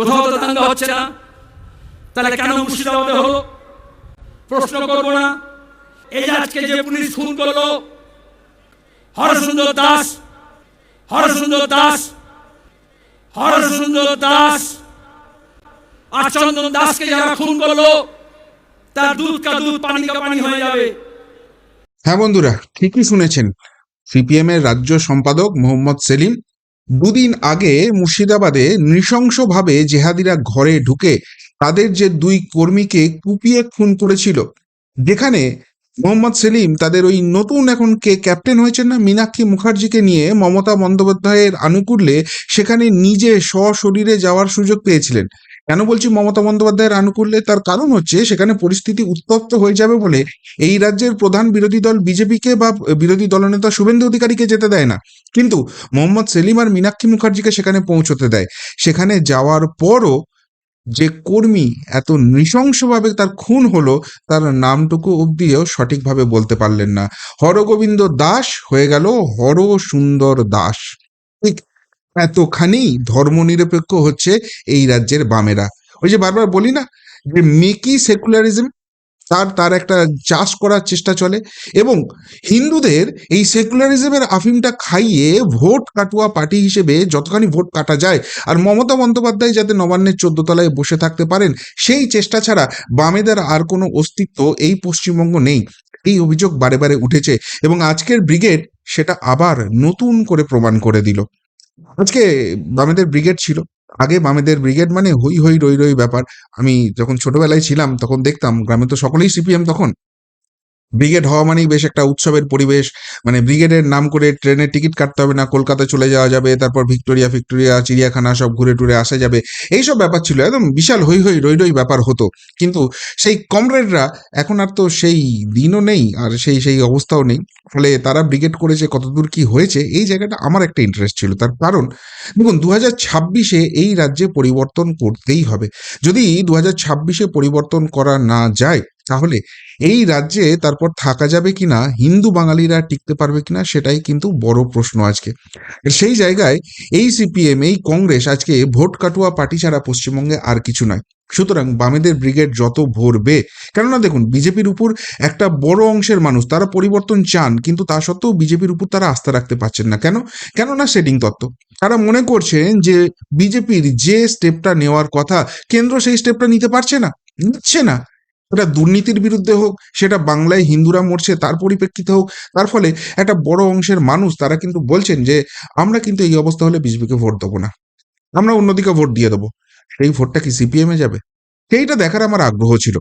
কোথাও তো দাঙ্গা হচ্ছে না। তাহলে কেন মুর্শিদাবাদে হলো? প্রশ্ন করব না। এই আজকে যে পুলিশ খুন করল, হরসুন্দর দাস হরসুন্দর দাস হরসুন্দর দাস, আর দাসকে যারা খুন করল, তার দুধ কা দুধ, পানি কা পানি হয়ে যাবে। হ্যাঁ বন্ধুরা, ঠিকই শুনেছেন। সিপিএম এর রাজ্য সম্পাদক মোহাম্মদ সেলিম দুদিন আগে মুর্শিদাবাদে নৃশংসভাবে জেহাদিরা ঘরে ঢুকে তাদের যে দুই কর্মীকে কুপিয়ে খুন করেছিল। যেখানে মোহাম্মদ সেলিম তাদের ওই নতুন এখন কে ক্যাপ্টেন হয়েছেন না, মীনাক্ষী মুখার্জিকে নিয়ে মমতা বন্দ্যোপাধ্যায়ের আনুকূল্যে সেখানে নিজে সশরীরে যাওয়ার সুযোগ পেয়েছিলেন। কেন বলছি মমতা বন্দ্যোপাধ্যায়ের আনুকূল্যে তার কারণ হচ্ছে সেখানে পরিস্থিতি উত্তপ্ত হয়ে যাবে বলে এই রাজ্যের প্রধান বিরোধী দল বিজেপিকে বা বিরোধী দলনেতা শুভেন্দু অধিকারীকে যেতে দেয় না। কিন্তু মোহাম্মদ সেলিম আর মীনাক্ষী মুখার্জিকে সেখানে পৌঁছতে দেয়। সেখানে যাওয়ার পরও যে কর্মী এত নৃশংসভাবে তার খুন হলো, তার নামটুকু অব্দিও সঠিকভাবে বলতে পারলেন না। হরগোবিন্দ দাস হয়ে গেল হর সুন্দর দাস। ঠিক এতখানি ধর্মনিরপেক্ষ হচ্ছে এই রাজ্যের বামেরা। ওই যে বারবার বলি না যে মেকি সেকুলারিজম, তার তার একটা চাষ করার চেষ্টা চলে এবং হিন্দুদের এই সেকুলারিজমের আফিমটা খাইয়ে ভোট কাটুয়া পার্টি হিসেবে যতখানি ভোট কাটা যায় আর মমতা বন্দ্যোপাধ্যায় যাতে নবান্নের তলায় বসে থাকতে পারেন, সেই চেষ্টা ছাড়া বামেদের আর কোনো অস্তিত্ব এই পশ্চিমবঙ্গ নেই। এই অভিযোগ বারে বারে উঠেছে এবং আজকের ব্রিগেড সেটা আবার নতুন করে প্রমাণ করে দিল। আজকে বামেদের ব্রিগেড ছিল। আগে বামেদের ব্রিগেড মানে হই হই রই রই ব্যাপার। আমি যখন ছোটবেলায় ছিলাম, তখন দেখতাম, গ্রামে তো সকলেই সিপিএম তখন। ব্রিগেড হওয়া মানেই বেশ একটা উৎসবের পরিবেশ। মানে ব্রিগেডের নাম করে ট্রেনের টিকিট কাটতে হবে না কলকাতা চলে যাওয়া যাবে, তারপর ভিক্টোরিয়া ভিক্টোরিয়া, চিড়িয়াখানা সব ঘুরে টুরে আসা যাবে। এইসব ব্যাপার ছিল, একদম বিশাল হই হই রই রই ব্যাপার হতো। কিন্তু সেই কমরেডরা এখন আর তো সেই দিনও নেই, আর সেই সেই অবস্থাও নেই। ফলে তারা ব্রিগেড করেছে, কতদূর কি হয়েছে, এই জায়গাটা আমার একটা ইন্টারেস্ট ছিল। তার কারণ, দেখুন দু হাজার ছাব্বিশে এই রাজ্যে পরিবর্তন করতেই হবে। যদি দু হাজার ছাব্বিশে পরিবর্তন করা না যায় তাহলে এই রাজ্যে তারপর থাকা যাবে কিনা, হিন্দু বাঙালিরা টিকতে পারবে কিনা, সেটাই কিন্তু বড় প্রশ্ন আজকে। সেই জায়গায় এই সিপিএম, এই কংগ্রেস আজকে ভোট কাটুয়া পার্টি ছাড়া পশ্চিমবঙ্গে আর কিছু নয়। সুতরাং বামেদের ব্রিগেড যত ভরবে, কেননা দেখুন, বিজেপির উপর একটা বড় অংশের মানুষ, তারা পরিবর্তন চান, কিন্তু তা সত্ত্বেও বিজেপির উপর তারা আস্থা রাখতে পারছেন না। কেন? কেননা সেটিং তত্ত্ব। তারা মনে করছেন যে বিজেপির যে স্টেপটা নেওয়ার কথা, কেন্দ্র সেই স্টেপটা নিতে পারছে না। নিচ্ছে না। সেটা দুর্নীতির বিরুদ্ধে হোক, সেটা বাংলায় হিন্দুরা মরছে তার পরিপ্রেক্ষিতে হোক, তার ফলে একটা বড় অংশের মানুষ তারা কিন্তু বলছেন যে, আমরা কিন্তু এই অবস্থা হলে বিজেপিকে ভোট দেবো না। আমরা অন্যদিকে ভোট দিয়ে দেবো। সেই ভোটটা কি সিপিএমে যাবে? সেইটা দেখার আমার আগ্রহ ছিল।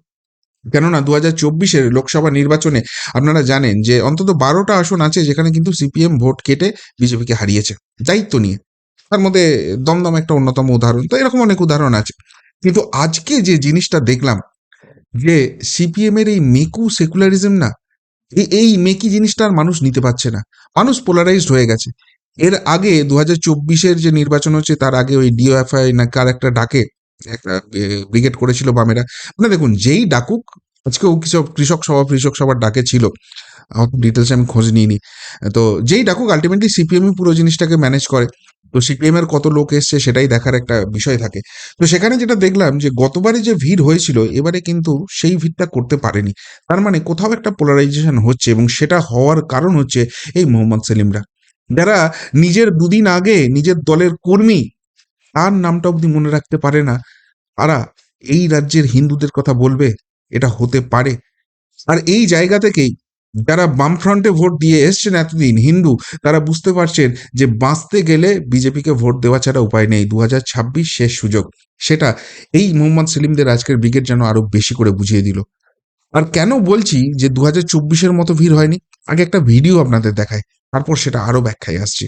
কেননা দু হাজার চব্বিশের লোকসভা নির্বাচনে আপনারা জানেন যে অন্তত বারোটা আসন আছে যেখানে কিন্তু সিপিএম ভোট কেটে বিজেপিকে হারিয়েছে, দায়িত্ব নিয়ে। তার মধ্যে দমদম একটা অন্যতম উদাহরণ। তো এরকম অনেক উদাহরণ আছে। কিন্তু আজকে যে জিনিসটা দেখলাম যে সিপিএম এর এই মেকু সেকুলারিজম না এই মেকি জিনিসটা আর মানুষ নিতে পারছে না। মানুষ পোলারাইজড হয়ে গেছে। এর আগে দু হাজার চব্বিশের যে নির্বাচন হচ্ছে, তার আগে ওই ডিওএফআই না কার একটা ডাকে, একটা ব্রিগেড করেছিল বামেরা। মানে দেখুন, যেই ডাকুক, আজকেও কৃষক কৃষক সভা, কৃষক সভার ডাকে ছিল। ডিটেলস আমি খোঁজ নিইনি। তো যেই ডাকুক আলটিমেটলি সিপিএমই পুরো জিনিসটাকে ম্যানেজ করে। তো সিপিএম এর কত লোক এসছে সেটাই দেখার একটা বিষয় থাকে। তো সেখানে যেটা দেখলাম যে গতবারে যে ভিড় হয়েছিল, এবারে কিন্তু সেই ভিড়টা করতে পারেনি। তার মানে কোথাও একটা পোলারাইজেশন হচ্ছে এবং সেটা হওয়ার কারণ হচ্ছে এই মোহাম্মদ সেলিমরা। যারা নিজের দুদিন আগে নিজের দলের কর্মী, তার নামটা অবধি মনে রাখতে পারে না। তারা এই রাজ্যের হিন্দুদের কথা বলবে, এটা হতে পারে। আর এই জায়গা থেকেই যারা বামফ্রন্টে ভোট দিয়ে এসছেন এতদিন, হিন্দু, তারা বুঝতে পারছেন যে বাঁচতে গেলে বিজেপিকে ভোট দেওয়া ছাড়া উপায় নেই। দু হাজার ছাব্বিশ শেষ সুযোগ। সেটা এই মোহাম্মদ সেলিমদের আজকের ব্রিগেড যেন আরও বেশি করে বুঝিয়ে দিল। আর কেন বলছি যে দু হাজার চব্বিশের মতো ভিড় হয়নি? আগে একটা ভিডিও আপনাদের দেখায় তারপর সেটা আরও ব্যাখ্যায় আসছি।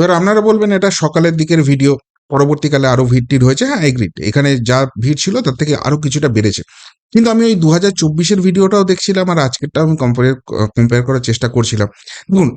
এবার আপনারা বলবেন এটা সকালের দিকের ভিডিও পরবর্তীকালে আরও ভিড় হয়েছে হ্যাঁ এগ্রিড এখানে যা ভিড় ছিল তার থেকে আরও কিছুটা বেড়েছে। কিন্তু আমি ওই দু হাজার চব্বিশের ভিডিওটাও দেখছিলাম আর আজকেরটা আমি কম্পেয়ার কম্পেয়ার করার চেষ্টা করছিলাম। দেখুন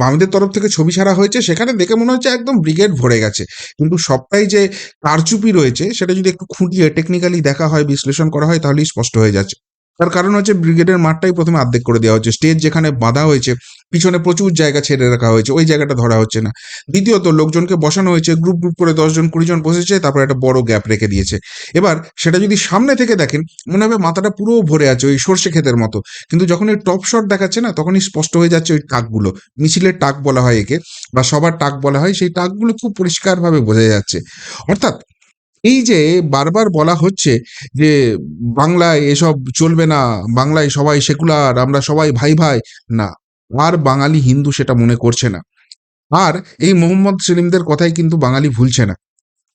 বামেদের তরফ থেকে ছবি ছাড়া হয়েছে, সেখানে দেখে মনে হচ্ছে একদম ব্রিগেড ভরে গেছে। কিন্তু সবটাই যে কারচুপি রয়েছে, সেটা যদি একটু খুঁটিয়ে টেকনিক্যালি দেখা হয়, বিশ্লেষণ করা হয়, তাহলেই স্পষ্ট হয়ে যাচ্ছে। তার কারণ হচ্ছে ব্রিগেডের মাঠটাই প্রথমে অর্ধেক করে দেওয়া হচ্ছে স্টেজ যেখানে বাঁধা হয়েছে, পিছনে প্রচুর জায়গা ছেড়ে রাখা হয়েছে, ওই জায়গাটা ধরা হচ্ছে না। দ্বিতীয়ত, লোকজনকে বসানো হয়েছে গ্রুপ গ্রুপ করে দশজন, কুড়ি জন বসেছে, তারপর একটা বড় গ্যাপ রেখে দিয়েছে। এবার সেটা যদি সামনে থেকে দেখেন, মনে হবে মাথাটা পুরো ভরে আছে ওই সর্ষে ক্ষেতের মতো। কিন্তু যখন ওই টপ শট দেখাচ্ছে না, তখনই স্পষ্ট হয়ে যাচ্ছে ওই টাকগুলো। মিছিলের টাক বলা হয় একে, বা সবার টাক বলা হয়, সেই টাকগুলো খুব পরিষ্কারভাবে বোঝা যাচ্ছে। অর্থাৎ এই যে বারবার বলা হচ্ছে যে বাংলায় এসব চলবে না, বাংলায় সবাই সেকুলার, আমরা সবাই ভাই ভাই, না, আর বাঙালি হিন্দু সেটা মনে করছে না। আর এই মোহাম্মদ সেলিমদের কথাই কিন্তু বাঙালি ভুলছে না।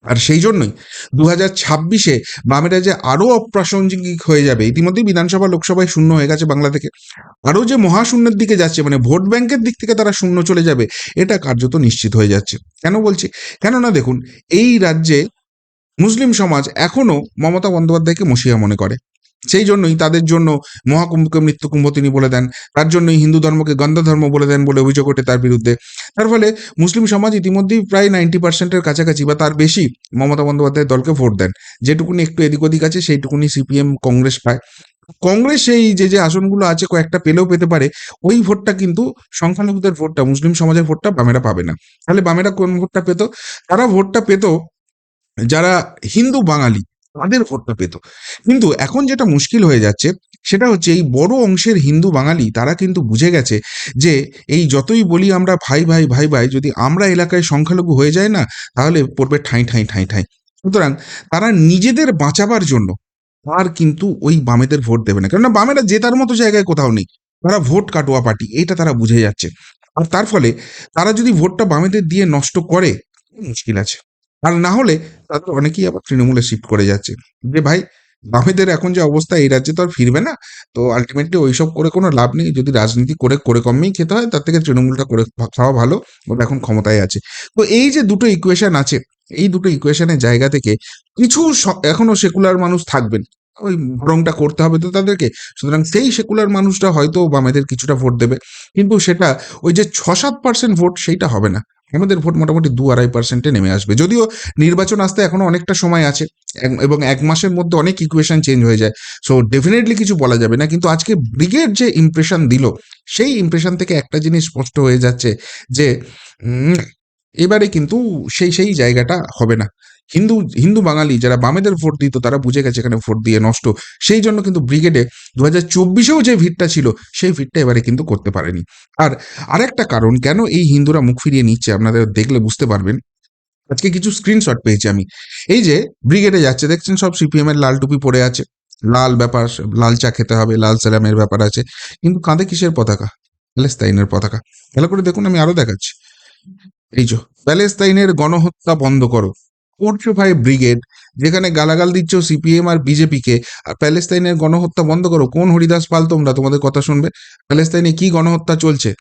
আর সেই জন্যই দু হাজার ছাব্বিশে বামেরা যে আরও অপ্রাসঙ্গিক হয়ে যাবে, ইতিমধ্যেই বিধানসভা, লোকসভায় শূন্য হয়ে গেছে বাংলা থেকে। আরও যে মহাশূন্যের দিকে যাচ্ছে মানে ভোট ব্যাংকের দিক থেকে তারা শূন্য চলে যাবে, এটা কার্যত নিশ্চিত হয়ে যাচ্ছে। কেন বলছি? কেননা দেখুন, এই রাজ্যে মুসলিম সমাজ এখনও মমতা বন্দ্যোপাধ্যায়কে মসিহা মনে করে। সেই জন্যই তাদের জন্য মহাকুম্ভকে মৃত্যুকুম্ভ তিনি বলে দেন, তার জন্যই হিন্দু ধর্মকে গন্ধ ধর্ম বলে দেন বলে অভিযোগ ওঠে তার বিরুদ্ধে। তার ফলে মুসলিম সমাজ ইতিমধ্যেই প্রায় নাইনটি পার্সেন্টের কাছাকাছি বা তার বেশি মমতা বন্দ্যোপাধ্যায়ের দলকে ভোট দেন। যেটুকুনি একটু এদিক ওদিক আছে, সেইটুকুনি সিপিএম, কংগ্রেস পায়। কংগ্রেস এই যে যে আসনগুলো আছে, কয়েকটা পেলেও পেতে পারে, ওই ভোটটা কিন্তু সংখ্যালঘুদের ভোটটা, মুসলিম সমাজের ভোটটা বামেরা পাবে না। তাহলে বামেরা কোন ভোটটা পেত? তারা ভোটটা পেত যারা হিন্দু বাঙালি, তাদের ভোটটা পেত। কিন্তু এখন যেটা মুশকিল হয়ে যাচ্ছে, সেটা হচ্ছে এই বড় অংশের হিন্দু বাঙালি, তারা কিন্তু বুঝে গেছে যে এই যতই বলি আমরা ভাই ভাই ভাই ভাই, যদি আমরা এলাকায় সংখ্যালঘু হয়ে যায় না, তাহলে পড়বে ঠাঁই ঠাঁই ঠাঁই ঠাঁই। সুতরাং তারা নিজেদের বাঁচাবার জন্য আর কিন্তু ওই বামেদের ভোট দেবে না। কেননা বামেরা জেতার মতো জায়গায় কোথাও নেই। তারা ভোট কাটোয়া পার্টি এটা তারা বুঝে যাচ্ছে। আর তার ফলে তারা যদি ভোটটা বামেদের দিয়ে নষ্ট করে মুশকিল আছে। আর না হলে তাদের অনেকেই আবার তৃণমূলে শিফট করে যাচ্ছে। যে ভাই, বামেদের এখন যে অবস্থা, এই রাজ্যে তো আর ফিরবে না। তো আলটিমেটলি ওইসব করে কোনো লাভ নেই। যদি রাজনীতি করে করে কমেই খেতে হয়, তার থেকে তৃণমূলটা করে খাওয়া ভালো। ওটা এখন ক্ষমতায় আছে। তো এই যে দুটো ইকুয়েশন আছে, এই দুটো ইকুয়েশনের জায়গা থেকে কিছু এখনও সেকুলার মানুষ থাকবেন। ওই ভরংটা করতে হবে তো তাদেরকে। সুতরাং সেই সেকুলার মানুষটা হয়তো বামেদের কিছুটা ভোট দেবে। কিন্তু সেটা ওই যে ছ সাত পার্সেন্ট ভোট, সেইটা হবে না। আমাদের ভোট মোটামুটি দু আড়াই পার্সেন্টে নেমে আসবে। যদিও নির্বাচন আসতে এখনও অনেকটা সময় আছে এবং এক মাসের মধ্যে অনেক ইকুয়েশন চেঞ্জ হয়ে যায়। সো ডেফিনেটলি কিছু বলা যাবে না, কিন্তু আজকে ব্রিগেড যে ইমপ্রেশন দিল, সেই ইমপ্রেশন থেকে একটা জিনিস স্পষ্ট হয়ে যাচ্ছে যে এবারে কিন্তু সেই সেই জায়গাটা হবে না। হিন্দু হিন্দু বাঙালি যারা বামেদের ভোট দিত, তারা বুঝে গেছে এখানে ভোট দিয়ে নষ্ট। সেই জন্য কিন্তু ব্রিগেডে দু হাজার চব্বিশেও যে ভিড়টা ছিল, সেই ভিড়টা এবারে কিন্তু করতে পারেনি। আর আরেকটা কারণ, কেন এই হিন্দুরা মুখ ফিরিয়ে নিচ্ছে আপনাদের দেখলে বুঝতে পারবেন। আজকে কিছু স্ক্রিনশট পেয়েছি আমি। এই যে ব্রিগেডে যাচ্ছে, দেখছেন সব সিপিএম এর লাল টুপি পরে আছে। লাল ব্যাপার, লাল চা খেতে হবে, লাল সালামের ব্যাপার আছে। কিন্তু কাঁধে কিসের পতাকা? প্যালেস্তাইনের পতাকা। ভালো করে দেখুন, আমি আরও দেখাচ্ছি। এই যে, প্যালেস্তাইনের গণহত্যা বন্ধ করো। করছ ভাই ব্রিগেড, যেখানে গালাগাল দিচ্ছ সিপিএম আর বিজেপিকে, আর প্যালেস্তাইনের গণহত্যা বন্ধ করো। কোন হরিদাস পাল তোমরা? তোমাদের কথা শুনবে। প্যালেস্তাইনে কি গণহত্যা চলছে?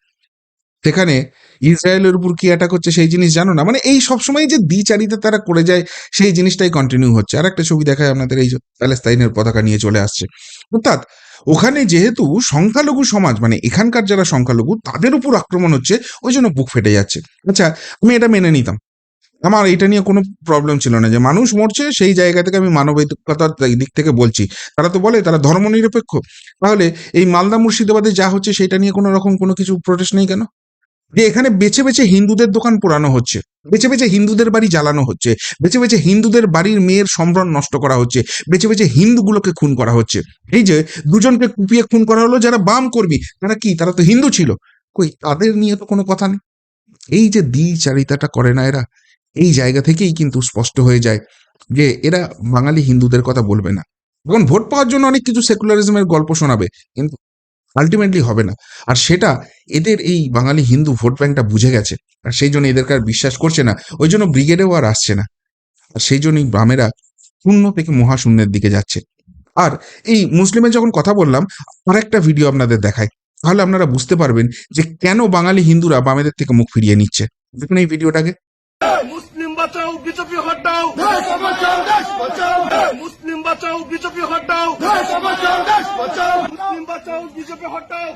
সেখানে ইসরায়েলের উপর কি অ্যাটাক হচ্ছে সেই জিনিস জানো না? মানে এই সবসময় যে দ্বিচারিতা তারা করে যায়, সেই জিনিসটাই কন্টিনিউ হচ্ছে। আর একটা ছবি দেখায় আপনাদের, এই প্যালেস্তাইনের পতাকা নিয়ে চলে আসছে। অর্থাৎ ওখানে যেহেতু সংখ্যালঘু সমাজ মানে এখানকার যারা সংখ্যালঘু, তাদের উপর আক্রমণ হচ্ছে, ওই জন্য বুক ফেটে যাচ্ছে। আচ্ছা আমি এটা মেনে নিতাম। আমার এটা নিয়ে কোনো প্রবলেম ছিল না যে মানুষ মরছে, সেই জায়গা থেকে আমি মানবিকতার দিক থেকে বলছি। তারা তো বলে, তারা ধর্ম নিরপেক্ষ তাহলে এই মালদা মুর্শিদাবাদে যা হচ্ছে সেটা নিয়ে কোনো রকম কোনো কিছু প্রোটেস্ট নেই কেন? যে এখানে বেছে বেছে হিন্দুদের দোকান পোড়ানো হচ্ছে, বেছে বেছে হিন্দুদের বাড়ি জ্বালানো হচ্ছে, বেছে বেছে হিন্দুদের বাড়ির মেয়ের সম্ভ্রম নষ্ট করা হচ্ছে, বেছে বেছে হিন্দুগুলোকে খুন করা হচ্ছে। এই যে দুজনকে কুপিয়ে খুন করা হলো যারা বাম কর্মী, তারা কি? তারা তো হিন্দু ছিল। কই, তাদের নিয়ে তো কোনো কথা নেই। এই যে দ্বিচারিতাটা করে না এরা। এই জায়গা থেকেই কিন্তু স্পষ্ট হয়ে যায় যে এরা বাঙালি হিন্দুদের কথা বলবে না। এখন ভোট পাওয়ার জন্য অনেক কিছু সেকুলারিজমের গল্প শোনাবে, কিন্তু আলটিমেটলি হবে না। আর সেটা এদের এই বাঙালি হিন্দু ভোট ব্যাংকটা বুঝে গেছে, আর সেই জন্য এদেরকে আর বিশ্বাস করছে না, ওই জন্য ব্রিগেডেও আর আসছে না। আর সেই জন্যই বামেরা শূন্য থেকে মহাশূন্যের দিকে যাচ্ছে। আর এই মুসলিমের যখন কথা বললাম আর একটা ভিডিও আপনাদের দেখায় তাহলে আপনারা বুঝতে পারবেন যে কেন বাঙালি হিন্দুরা বামেদের থেকে মুখ ফিরিয়ে নিচ্ছে। দেখুন এই ভিডিওটাকে বাঁচাও। বিজেপি বিজেপি হটাও মুসলিম বাঁচাও বিজেপি হটাও। মুসলিম বাঁচাও বিজেপি হটাও।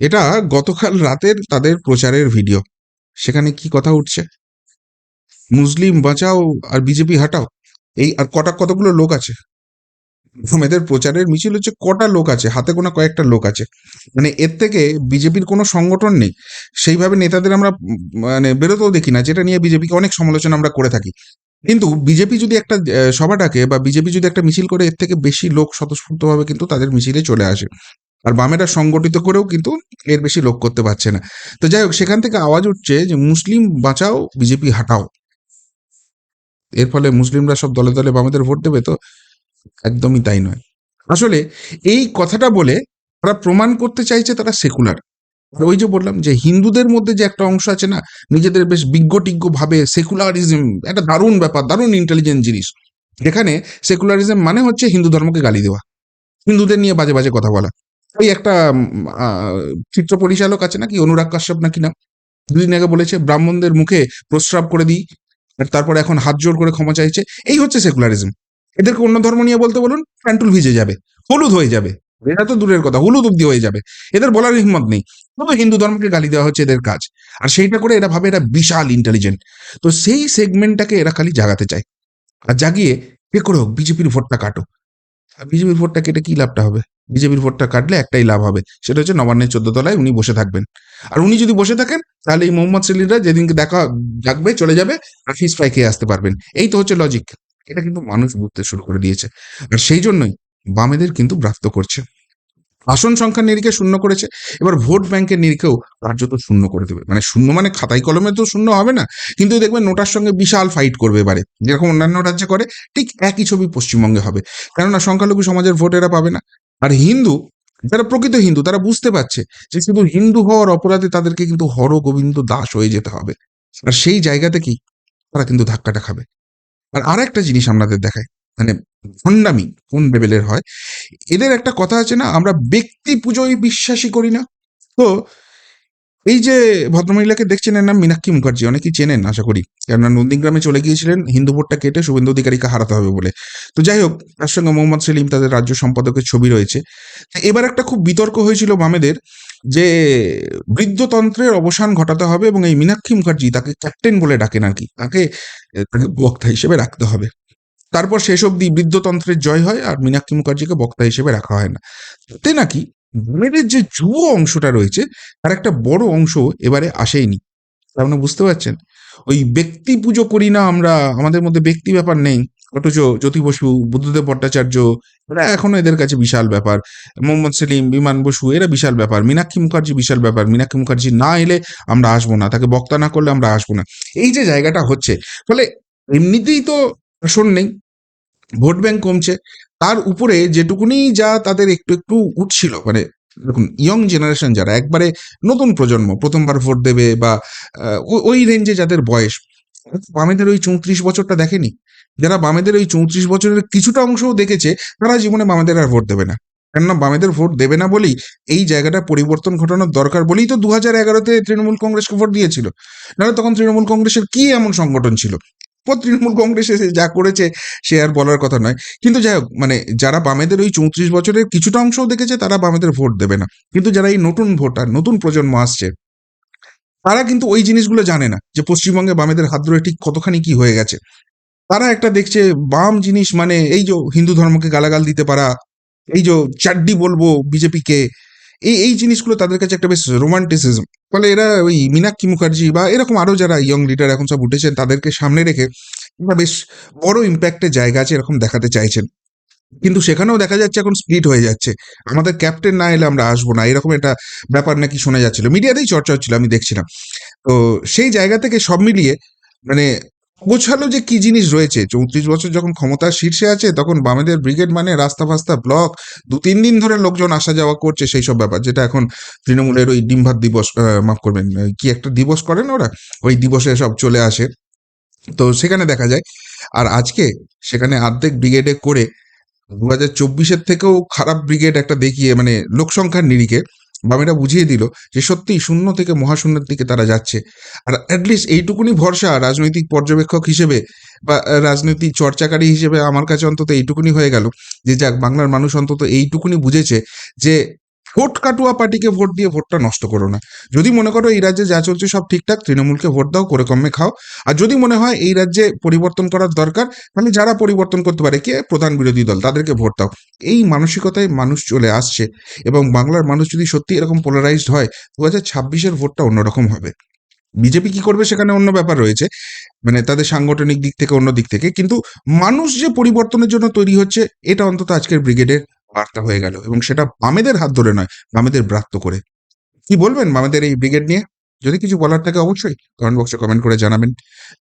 এটা গতকাল রাতের তাদের প্রচারের ভিডিও। সেখানে কি কথা উঠছে? মুসলিম বাঁচাও আর বিজেপি হাটাও। এই আর কটা কতগুলো লোক আছে? এদের প্রচারের মিছিল হচ্ছে কটা লোক আছে? হাতে গোনা কয়েকটা লোক আছে। মানে এর থেকে বিজেপির কোনো সংগঠন নেই। সেইভাবে নেতাদের আমরা মানে বেরোতেও দেখি না, যেটা নিয়ে বিজেপিকে অনেক সমালোচনা আমরা করে থাকি। কিন্তু বিজেপি যদি একটা সভা ডাকে বা বিজেপি যদি একটা মিছিল করে, এর থেকে বেশি লোক স্বতঃস্ফূর্তভাবে কিন্তু তাদের মিছিলে চলে আসে। আর বামেরা সংগঠিত করেও কিন্তু এর বেশি লোক করতে পারছে না। তো যাই হোক, সেখান থেকে আওয়াজ উঠছে যে, মুসলিম বাঁচাও, বিজেপি হাটাও। এর ফলে মুসলিমরা সব দলে দলে বামেদের ভোট দেবে তো একদমই তাই নয়। আসলে এই কথাটা বলে তারা প্রমাণ করতে চাইছে তারা সেকুলার। ওই যে বললাম যে হিন্দুদের মধ্যে যে একটা অংশ আছে না, নিজেদের বেশ বিজ্ঞটিজ্ঞ ভাবে সেকুলারিজম একটা দারুণ ব্যাপার, দারুণ ইন্টেলিজেন্ট জিনিস। যেখানে সেকুলারিজম মানে হচ্ছে হিন্দু ধর্মকে গালি দেওয়া। হিন্দুদের নিয়ে বাজে বাজে কথা বলা। ওই একটা চিত্র পরিচালক আছে নাকি, অনুরাগ কাশ্যপ নাকি না দুদিন আগে বলেছে, ব্রাহ্মণদের মুখে প্রস্রাব করে দিই তারপর এখন হাত জোর করে ক্ষমা চাইছে। এই হচ্ছে সেকুলারিজম এদেরকে অন্য ধর্ম নিয়ে বলতে বলুন, প্যান্টুল ভিজে যাবে, হলুদ হয়ে যাবে। এটা তো দূরের কথা, হলুদ অব্দি হয়ে যাবে। এদের বলার হিম্মত নেই। তবে হিন্দু ধর্মকে গালি দেওয়া হচ্ছে এদের কাজ। আর সেইটা করে এরা ভাবে এরা বিশাল ইন্টেলিজেন্ট তো সেই সেগমেন্টটাকে এরা খালি জাগাতে চায়। আর জাগিয়ে কে করে হোক বিজেপির ভোটটা কাটো। আর বিজেপির ভোটটা কেটে কি লাভটা হবে? বিজেপির ভোটটা কাটলে একটাই লাভ হবে। সেটা হচ্ছে নবান্নের চোদ্দ তলায় উনি বসে থাকবেন। আর উনি যদি বসে থাকেন, তাহলে এই মোহাম্মদ সেলিরা যেদিনকে দেখা জাগবে, চলে যাবে আর ফিস ফ্রাই খেয়ে আসতে পারবেন। এই তো হচ্ছে লজিক এটা কিন্তু মানুষ বুঝতে শুরু করে দিয়েছে। আর সেই জন্যই বামেদের কিন্তু ব্রাত্য করছে। আসন সংখ্যার নিরিখে শূন্য করেছে। এবার ভোট ব্যাংকের নিরিখেও কার্যত শূন্য করে দেবে। মানে শূন্য মানে খাতায় কলমে তো শূন্য হবে না। কিন্তু দেখবেন নোটার সঙ্গে বিশাল ফাইট করবে এবারে। যেরকম অন্যান্য রাজ্যে করে, ঠিক একই ছবি পশ্চিমবঙ্গে হবে। কেননা সংখ্যালঘু সমাজের ভোট এরা পাবে না। আর হিন্দু, যারা প্রকৃত হিন্দু, তারা বুঝতে পারছে যে শুধু হিন্দু হওয়ার অপরাধে তাদেরকে কিন্তু হর গোবিন্দ দাস হয়ে যেতে হবে। আর সেই জায়গাতে কি? তারা কিন্তু ধাক্কাটা খাবে। আর আর একটা জিনিস আপনাদের দেখায় মানে ভণ্ডামি কোন লেভেলের হয়? এদের একটা কথা আছে না, আমরা ব্যক্তি পুজোয় বিশ্বাসী করি না। তো এই যে ভদ্রমহিলাকে দেখছেন এর নাম মীনাক্ষী মুখার্জি, অনেকেই চেনেন আশা করি। কেননা নন্দীগ্রামে চলে গিয়েছিলেন, হিন্দু ভোটটা কেটে শুভেন্দু অধিকারীকে হারাতে হবে বলে। তো যাই হোক, তার সঙ্গে মোহাম্মদ সেলিম তাদের রাজ্য সম্পাদকের ছবি রয়েছে। এবার একটা খুব বিতর্ক হয়েছিল বামেদের, যে বৃদ্ধতন্ত্রের অবসান ঘটাতে হবে এবং এই মীনাক্ষী মুখার্জি তাকে ক্যাপ্টেন বলে ডাকেন আর কি। তাকে তাকে বক্তা হিসেবে রাখতে হবে। তারপর শেষ অবধি বৃদ্ধতন্ত্রের জয় হয় আর মীনাক্ষী মুখার্জিকে বক্তা হিসেবে রাখা হয় না। তাতে নাকি বামেদের যে যুব অংশটা রয়েছে, তার একটা বড় অংশ এবারে আসেইনি। আপনারা বুঝতে পারছেন? ওই ব্যক্তি পুজো করি না আমরা, আমাদের মধ্যে ব্যক্তি ব্যাপার নেই। অথচ জ্যোতি বসু, বুদ্ধদেব ভট্টাচার্য, এরা এখনও এদের কাছে বিশাল ব্যাপার। মোহাম্মদ সেলিম, বিমান বসু, এরা বিশাল ব্যাপার। মীনাক্ষী মুখার্জি বিশাল ব্যাপার। মীনাক্ষী মুখার্জি না এলে আমরা আসব না। তাকে বক্তা না করলে আমরা আসব না। এই যে জায়গাটা হচ্ছে, ফলে এমনিতেই তো আসন নেই। ভোট ব্যাংক কমছে। তার উপরে যেটুকুনি যা তাদের একটু একটু উঠছিল মানে দেখুন ইয়ং জেনারেশন যারা, একবারে নতুন প্রজন্ম, প্রথমবার ভোট দেবে বা ওই রেঞ্জে যাদের বয়স, বামেদের ওই চৌত্রিশ বছরটা দেখেনি? যারা বামেদের ওই চৌত্রিশ বছরের কিছুটা অংশও দেখেছে, তারা জীবনে বামেদের আর ভোট দেবে না। কেননা বামেদের ভোট দেবে না বলেই এই জায়গাটা পরিবর্তন ঘটানোর দরকার বলেই তো দু হাজার এগারোতে তৃণমূল কংগ্রেসকে ভোট দিয়েছিল। নাহলে তখন তৃণমূল কংগ্রেসের কি এমন সংগঠন ছিল? তৃণমূল কংগ্রেস এসে যা করেছে, সে আর বলার কথা নয়। কিন্তু যাই হোক মানে যারা বামেদের ওই চৌত্রিশ বছরের কিছুটা অংশও দেখেছে, তারা বামেদের ভোট দেবে না। কিন্তু যারা এই নতুন ভোটার, নতুন প্রজন্ম আসছে, তারা কিন্তু ওই জিনিসগুলো জানে না যে পশ্চিমবঙ্গে বামেদের হাত ধরে ঠিক কতখানি কি হয়ে গেছে। তারা একটা দেখছে বাম জিনিস মানে এই যে হিন্দু ধর্মকে গালাগাল দিতে পারা, এই যে চাড্ডি বলব বিজেপিকে, এই এই জিনিসগুলো তাদের কাছে একটা বেশ রোমান্টিসিজম ফলে এরা ওই মীনাক্ষী মুখার্জি বা এরকম আরও যারা ইয়ং লিডার এখন সব উঠেছেন, তাদেরকে সামনে রেখে বেশ বড় ইম্প্যাক্টের জায়গা আছে এরকম দেখাতে চাইছেন। কিন্তু সেখানেও দেখা যাচ্ছে এখন স্প্লিট হয়ে যাচ্ছে। আমাদের ক্যাপ্টেন না এলে আমরা আসব না, এরকম একটা ব্যাপার নাকি শোনা যাচ্ছিল। মিডিয়াতেই চর্চা হচ্ছিল, আমি দেখছিলাম। তো সেই জায়গা থেকে সব মিলিয়ে মানে গোছালো যে কি জিনিস রয়েছে, চৌত্রিশ বছর যখন ক্ষমতার শীর্ষে আছে, তখন বামেদের ব্রিগেড মানে রাস্তা ফাস্তা ব্লক, দু তিন দিন ধরে লোকজন আসা যাওয়া করছে সেই সব ব্যাপার, যেটা এখন তৃণমূলের ওই ডিম্ভাত দিবস মাফ করবেন কি একটা দিবস করেন ওরা? ওই দিবসে সব চলে আসে। তো সেখানে দেখা যায়, আর আজকে সেখানে অর্ধেক ব্রিগেডে করে দু হাজার চব্বিশের থেকেও খারাপ ব্রিগেড একটা দেখিয়ে মানে লোকসংখ্যার নিরিখে বামেরা বুঝিয়ে দিল যে সত্যিই শূন্য থেকে মহাশূন্যের দিকে তারা যাচ্ছে। আর অ্যাটলিস্ট এইটুকুনি ভরসা রাজনৈতিক পর্যবেক্ষক হিসেবে বা রাজনৈতিক চর্চাকারী হিসেবে আমার কাছে অন্তত এইটুকুনি হয়ে গেল। যে যাক, বাংলার মানুষ অন্তত এইটুকুনি বুঝেছে যে ভোট কাটুয়া পার্টিকে ভোট দিয়ে ভোটটা নষ্ট করো না। যদি মনে করো এই রাজ্যে যা চলছে সব ঠিকঠাক, তৃণমূলকে ভোট দাও, করে কমে খাও। আর যদি মনে হয় এই রাজ্যে পরিবর্তন করার দরকার তাহলে যারা পরিবর্তন করতে পারে, কে? প্রধান বিরোধী দল, তাদেরকে ভোট দাও। এই মানসিকতায় মানুষ চলে আসছে এবং বাংলার মানুষ যদি সত্যি এরকম পোলারাইজড হয়, দু হাজার ছাব্বিশের ভোটটা অন্যরকম হবে। বিজেপি কি করবে সেখানে অন্য ব্যাপার রয়েছে। মানে তাদের সাংগঠনিক দিক থেকে অন্য দিক থেকে। কিন্তু মানুষ যে পরিবর্তনের জন্য তৈরি হচ্ছে, এটা অন্তত আজকের ব্রিগেডের বার্তা হয়ে গেল এবং সেটা বামেদের হাত ধরে নয়, বামেদের ব্রাত্য করে। কি বলবেন বামেদের এই ব্রিগেড নিয়ে? যদি কিছু বলার থাকে অবশ্যই কমেন্ট বক্সে কমেন্ট করে জানাবেন।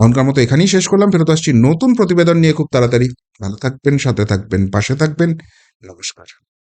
এখনকার মতো এখানেই শেষ করলাম, ফেরত আসছি নতুন প্রতিবেদন নিয়ে খুব তাড়াতাড়ি। ভালো থাকবেন, সাথে থাকবেন, পাশে থাকবেন। নমস্কার।